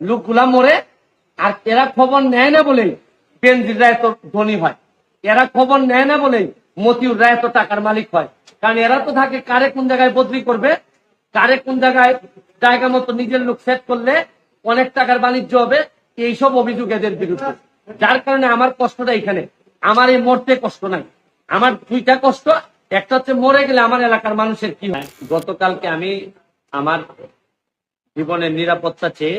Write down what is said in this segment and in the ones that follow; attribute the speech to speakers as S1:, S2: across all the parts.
S1: লোকগুলা মরে, আর এরা খবর নেয় না বলেই বেনজিররা এত ধনী হয়। এরা খবর নেয় না বলেই মতিউররা এত টাকার মালিক হয়। কারণ এরা তো থাকে কারে কোন জায়গায় বদলি করবে, কারে কোন জায়গায় জায়গা মতো নিজের লোক সেট করলে অনেক টাকার বাণিজ্য হবে, এইসব অভিযোগ এদের বিরুদ্ধে। যার কারণে আমার কষ্টটা এখানে। আমার এই মরতে কষ্ট নাই। আমার দুইটা কষ্ট, একটা হচ্ছে মরে গেলে আমার এলাকার মানুষের কি হয়? গতকালকে আমি আমার জীবনের নিরাপত্তা চেয়ে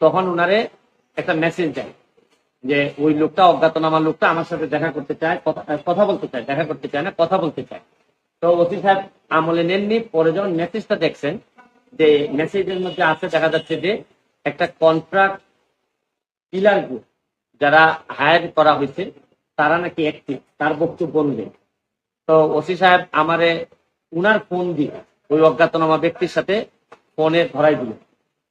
S1: তখন উনারে একটা মেসেজ দেয় যে, ওই লোকটা, অজ্ঞাতনামা লোকটা আমার সাথে দেখা করতে চায়, কথা বলতে চায়, দেখা করতে চায় না, কথা বলতে চায়। তো ওসি সাহেব আমলে নেননি, পরে যখন মেসেজটা দেখছেন, যে মেসেজের মধ্যে আছে, দেখা যাচ্ছে যে একটা কন্ট্রাক্ট পিলার গ্রুপ যারা হায়ার করা হয়েছে, তারা নাকি একটি তার বক্তব্য অনুযায়ী। তো ওসি সাহেব আমারে উনার ফোন দিয়ে ওই অজ্ঞাতনামা ব্যক্তির সাথে ফোনে ধরাই দিল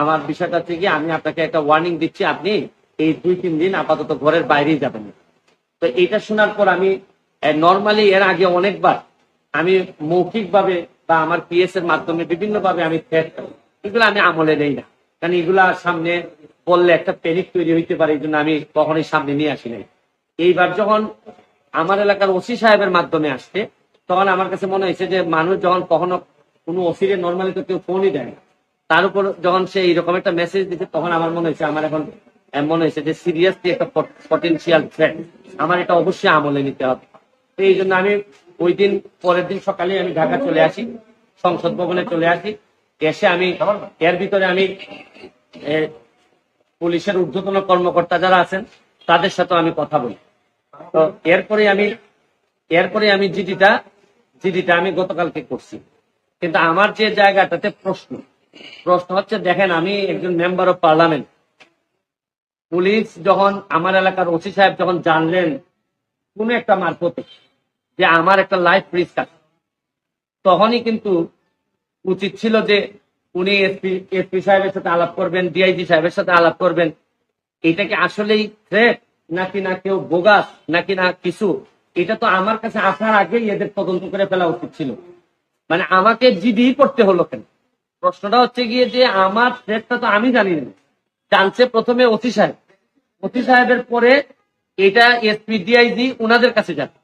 S1: আমার বিষয়টা হচ্ছে গিয়ে আমি আপনাকে একটা ওয়ার্নিং দিচ্ছি, আপনি এই দুই, তিন দিন আপাতত ঘরের বাইরেই যাবেন। তো এটা শোনার পর আমি নর্মালি এর আগে অনেকবার আমি মৌখিক ভাবে বা আমার পিএস এর মাধ্যমে বিভিন্ন ভাবে আমি এগুলো আমি আমলে নেই না। কারণ এগুলা সামনে বললে একটা প্যানিক তৈরি হইতে পারে, এই জন্য আমি কখনোই সামনে নিয়ে আসি নাই। এইবার যখন আমার এলাকার ওসি সাহেবের মাধ্যমে আসছে, তখন আমার কাছে মনে হয়েছে যে মানুষ যখন কখনো কোনো ওসিরে নর্মালি তো কেউ ফোনই দেয় না। তার উপর যখন সে এইরকম একটা মেসেজ দিচ্ছে তখন আমার মনে হয়েছে, আমার এখন মনে হয়েছে যে সিরিয়াসলি একটা পটেন্সিয়াল থ্রেট আমার এটা অবশ্যই আমলে নিতে হবে। তো এই জন্য আমি ওই দিন, পরের দিন সকালে আমি ঢাকা চলে আসি, সংসদ ভবনে চলে আসি। এসে আমি, এর ভিতরে আমি পুলিশের ঊর্ধ্বতন কর্মকর্তা যারা আছেন, তাদের সাথে আমি কথা বলি। তো এরপরে আমি এরপরে আমি জিডিটা জিডিটা আমি গতকালকে করছি। কিন্তু আমার যে জায়গাটাতে প্রশ্ন প্রশ্ন হচ্ছে, দেখেন, আমি একজন মেম্বার অফ পার্লামেন্ট পুলিশ যখন আমার এলাকার ওসি সাহেব যখন জানলেন, কোন একটা মারফতে যে আমার একটা লাইফ রিস্ক আছে, তখনই কিন্তু উচিত ছিল যে উনি এসপি এসপি সাহেবের সাথে আলাপ করবেন ডিআইজি সাহেবের সাথে আলাপ করবেন। এটা কি আসলেই থ্রেট নাকি না কেউ বোগাস নাকি না কিছু? এটা তো আমার কাছে আসার আগেই এদের তদন্ত করে ফেলা উচিত ছিল। মানে আমাকে জিডি করতে হলো কেন? প্রশ্নটা হচ্ছে গিয়ে যে আমার থ্রেটটা তো আমি জানি না জানছে প্রথমে ওসি সাহেব। ওসি সাহেবের পরে এটা এসপি ডিআইজি ওনাদের কাছে যাবে।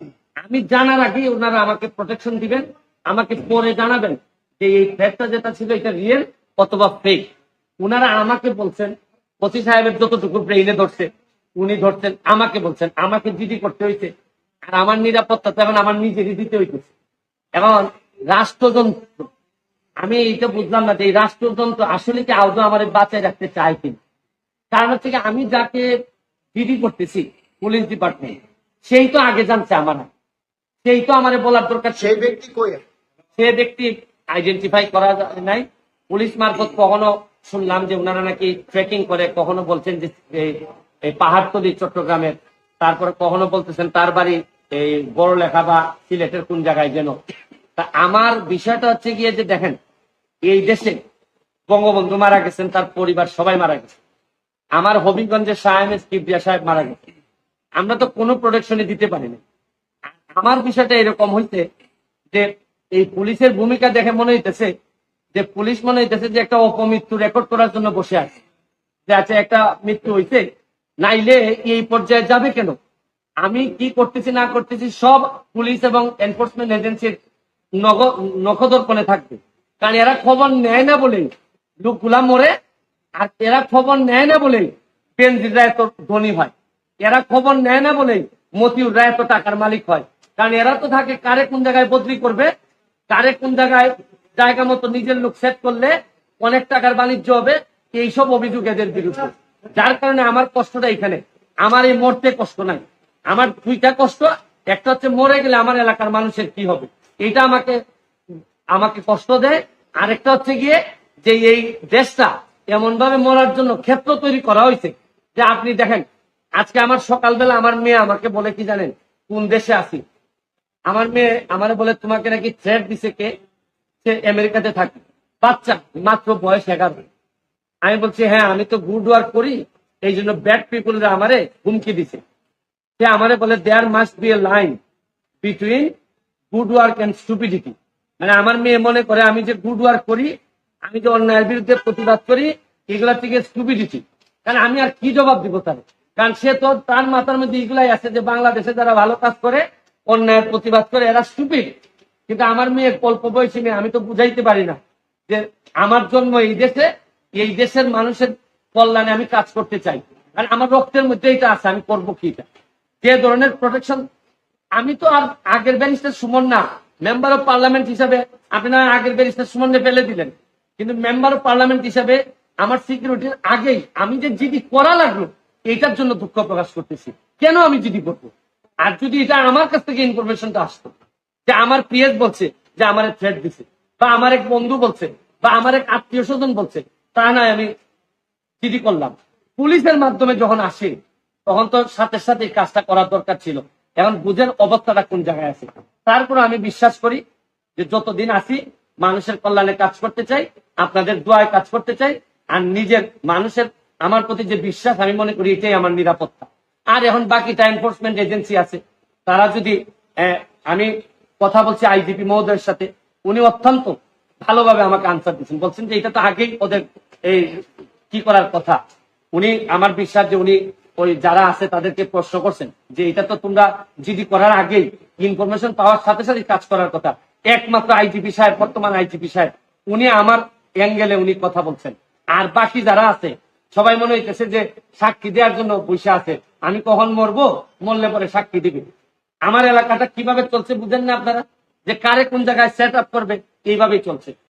S1: আমি জানার আগে ওনারা আমাকে প্রোটেকশন দিবেন, আমাকে পরে জানাবেন যে এই থ্রেটটা যেটা ছিল এটা রিয়েল অথবা ফেক ওনারা আমাকে বলছেন, ওসি সাহেবের যতটুকু ব্রেইনে ধরছে, উনি ধরছেন, আমাকে বলছেন, আমাকে জিডি করতে হইছে। আর আমার নিরাপত্তা তো এখন আমার নিজেরই দিতে হইতেছে। এখন রাষ্ট্রযন্ত্র আমি এইটা বুঝলাম না যে এই রাষ্ট্রযন্ত্র আসলে কি আদৌ আমার বাঁচায় রাখতে চায় কিনা। কারণ হচ্ছে আমি যাকে জিডি করতেছি পুলিশ ডিপার্টমেন্ট সেই তো আগে জানছে আমার। সেই তো আমার বলার দরকার।
S2: সেই ব্যক্তি কই?
S1: সে ব্যক্তি আইডেন্টিফাই করা নাই। পুলিশ মারফত কখনো শুনলাম যে ওনারা নাকি ট্রেকিং করে কখনো বলছেন যে পাহাড়তলি চট্টগ্রামের। তারপরে কখনো বলতেছেন তার বাড়ি এই বড় লেখা বা সিলেটের কোন জায়গায় যেন। তা আমার বিষয়টা হচ্ছে গিয়ে যে দেখেন এই দেশে বঙ্গবন্ধু মারা গেছেন, তার পরিবার সবাই মারা গেছে। আমার হবিগঞ্জের কিবরিয়া সাহেব মারা গেছে। আমরা তো কোনো প্রোটেকশনই দিতে পারিনি। আমার বিষয়টা এরকম হইতে যে এই পুলিশের ভূমিকা দেখে মনে হইতেছে যে পুলিশ মনে হইতেছে যে একটা অপমৃত্যু রেকর্ড করার জন্য বসে আছে। যে আছে একটা মৃত্যু হইছে, নাইলে এই পর্যায়ে যাবে কেন? আমি কি করতেছি, না করতেছি সব পুলিশ এবং এনফোর্সমেন্ট এজেন্সির নখদর্পণে থাকবে। কারণ এরা খবর নেয় না বলেই লোকগুলা মরে, আর এরা খবর নেয় না বলেই বেনজিরা এত ধনী হয়। এরা খবর নেয় না বলেই মতিউররা এত টাকার মালিক হয়। কারণ এরা তো থাকে কারে কোন জায়গায় বদলি করবে, কারে কোন জায়গায় জায়গা মতো নিজের লোক সেট করলে অনেক টাকার বাণিজ্য হবে, এইসব অভিযোগ এদের বিরুদ্ধে। যার কারণে আমার কষ্টটা এখানে। আমার এই মরতে কষ্ট নাই। আমার দুইটা কষ্ট, একটা হচ্ছে মরে গেলে আমার এলাকার মানুষের কি হবে? এটা আমাকে আমাকে কষ্ট দেয় আরেকটা হচ্ছে গিয়ে যে এই দেশটা এমন ভাবে মরার জন্য ক্ষেত্র তৈরি করা হয়েছে যে আপনি দেখেন, আজকে আমার সকালবেলা আমার মেয়ে আমাকে বলে কি জানেন, কোন দেশে আছি? আমার মেয়ে আমারে বলে, তোমাকে নাকি থ্রেট দিছে কে? সে আমেরিকাতে থাকে। বাচ্চা, মাত্র বয়স এগারো। আমি বলছি হ্যাঁ আমি তো গুড ওয়ার্ক করি, এই জন্য ব্যাড পিপুলরা আমারে হুমকি দিছে। সে আমারে বলে there must be a line between good work and stupidity মানে আমার মেয়ে মনে করে আমি যে গুড ওয়ার্ক করি, আমি যে অন্যায়ের বিরুদ্ধে প্রতিবাদ করি, এগুলা থেকে স্টুপিডিটি কারণ আমি আর কি জবাব দিব তার? কারণ সে তো তার মাথার মধ্যে এগুলাই আছে যে বাংলাদেশে যারা ভালো কাজ করে, অন্যায়ের প্রতিবাদ করে, এরা স্টুপিড কিন্তু আমার মেয়ে অল্প বয়সী মেয়ে, আমি তো বুঝাইতে পারি না যে আমার জন্ম এই দেশে, এই দেশের মানুষের কল্যাণে আমি কাজ করতে চাই। কারণ আমার রক্তের মধ্যে এটা আছে, আমি করব কি যে ধরনের প্রোটেকশন আমি তো আর আগের ব্যারিস্টার সুমন না। মেম্বার অফ পার্লামেন্ট হিসাবে আপনারা আগের ব্যারিস্টার সুমনকে ফেলে দিলেন। কিন্তু মেম্বার অফ পার্লামেন্ট হিসাবে আমার সিকিউরিটির আগেই আমি যে জিডি করা লাগল এইটার জন্য দুঃখ প্রকাশ করতেছি। কেন আমি জিডি করব? আর যদি এটা আমার কাছ থেকে ইনফরমেশনটা আসতো, যে আমার পিএস বলছে যে আমার থ্রেট দিছে, বা আমার এক বন্ধু বলছে, বা আমার এক আত্মীয় স্বজন বলছে, তা নয় আমি চিঠি করলাম। পুলিশের মাধ্যমে যখন আসে, তখন তো সাথে সাথে কাজটা করার দরকার ছিল। এখন বুঝের অবস্থাটা কোন জায়গায় আছে। তারপর আমি বিশ্বাস করি যে যতদিন আসি মানুষের কল্যাণে কাজ করতে চাই, আপনাদের দোয়ায় কাজ করতে চাই, আর নিজের মানুষের, আমার প্রতি যে বিশ্বাস, আমি মনে করি এটাই আমার নিরাপত্তা। আর এখন বাকিটা এনফোর্সমেন্ট এজেন্সি আছে। তারা যদি আমি কথা বলছি আইজিপি মহোদয়ের সাথে, উনি অত্যন্ত ভালোভাবে আমাকে আনসার দিচ্ছেন বলছেন যে এটা তো আগেই ওদের এই কি করার কথা। উনি, আমার বিশ্বাস যে উনি ওই যারা আছে তাদেরকে প্রশ্ন করছেন যে এটা তো তোমরা জিডি করার আগেই ইনফরমেশন পাওয়ার সাথে সাথে কাজ করার কথা। একমাত্র আইজিপি সাহেব, বর্তমান আইজিপি সাহেব, উনি আমার অ্যাঙ্গেলে উনি কথা বলছেন। আর বাকি যারা আছে, সবাই মনে হইতেছে যে সাক্ষী দেওয়ার জন্য বসে আছে। আমি কখন মরবো? মরলে পরে সাক্ষী দিবে। আমার এলাকাটা কীভাবে চলছে বুঝেন না আপনারা? যে কারে কোন জায়গায় সেট আপ করবে, এইভাবেই চলছে।